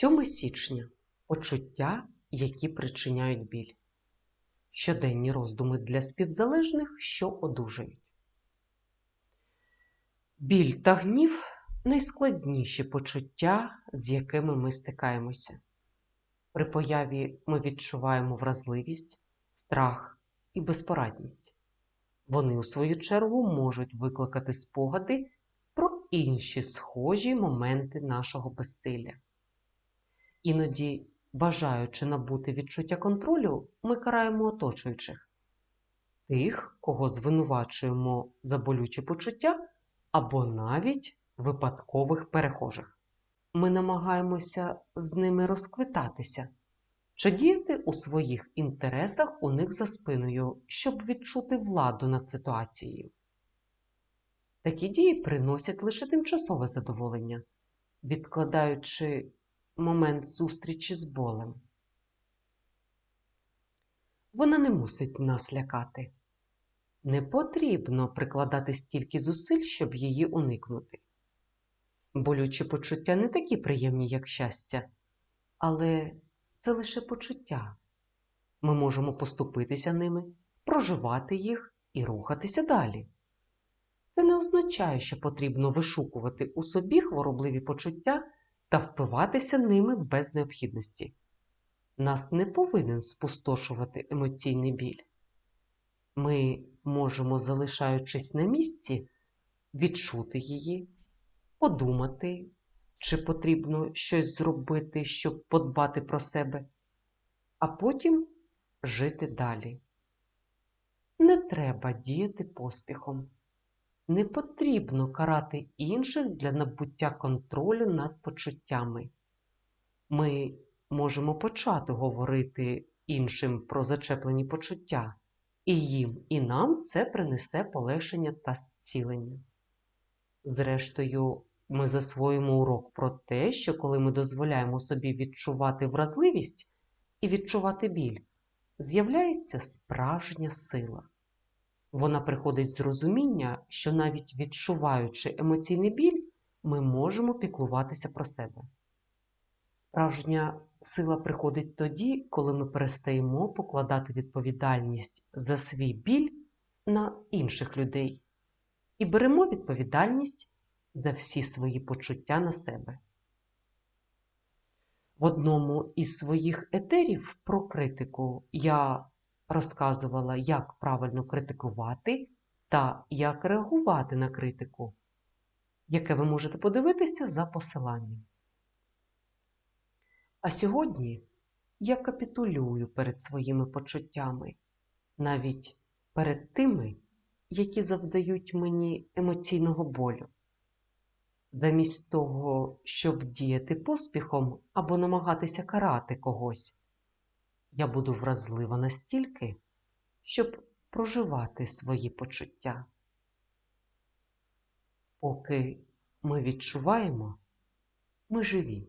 7 січня почуття, які причиняють біль. Щоденні роздуми для співзалежних, що одужають. Біль та гнів найскладніші почуття, з якими ми стикаємося. При появі ми відчуваємо вразливість, страх і безпорадність. Вони, у свою чергу, можуть викликати спогади про інші схожі моменти нашого безсилля. Іноді, бажаючи набути відчуття контролю, ми караємо оточуючих тих, кого звинувачуємо за болючі почуття, або навіть випадкових перехожих. Ми намагаємося з ними розквитатися чи діяти у своїх інтересах у них за спиною, щоб відчути владу над ситуацією. Такі дії приносять лише тимчасове задоволення, відкладаючи момент зустрічі з болем. Вона не мусить нас лякати. Не потрібно прикладати стільки зусиль, щоб її уникнути. Болючі почуття не такі приємні, як щастя, але це лише почуття. Ми можемо поступитися ними, проживати їх і рухатися далі. Це не означає, що потрібно вишукувати у собі хворобливі почуття та впиватися ними без необхідності. Нас не повинен спустошувати емоційний біль. Ми можемо, залишаючись на місці, відчути її, подумати, чи потрібно щось зробити, щоб подбати про себе, а потім жити далі. Не треба діяти поспіхом. Не потрібно карати інших для набуття контролю над почуттями. Ми можемо почати говорити іншим про зачеплені почуття, і їм, і нам це принесе полегшення та зцілення. Зрештою, ми засвоїмо урок про те, що коли ми дозволяємо собі відчувати вразливість і відчувати біль, з'являється справжня сила. Вона приходить з розуміння, що навіть відчуваючи емоційний біль, ми можемо піклуватися про себе. Справжня сила приходить тоді, коли ми перестаємо покладати відповідальність за свій біль на інших людей і беремо відповідальність за всі свої почуття на себе. В одному із своїх етерів про критику я розказувала, як правильно критикувати та як реагувати на критику, яке ви можете подивитися за посиланням. А сьогодні я капітулюю перед своїми почуттями, навіть перед тими, які завдають мені емоційного болю. Замість того, щоб діяти поспіхом або намагатися карати когось, я буду вразлива настільки, щоб проживати свої почуття. Поки ми відчуваємо, ми живі.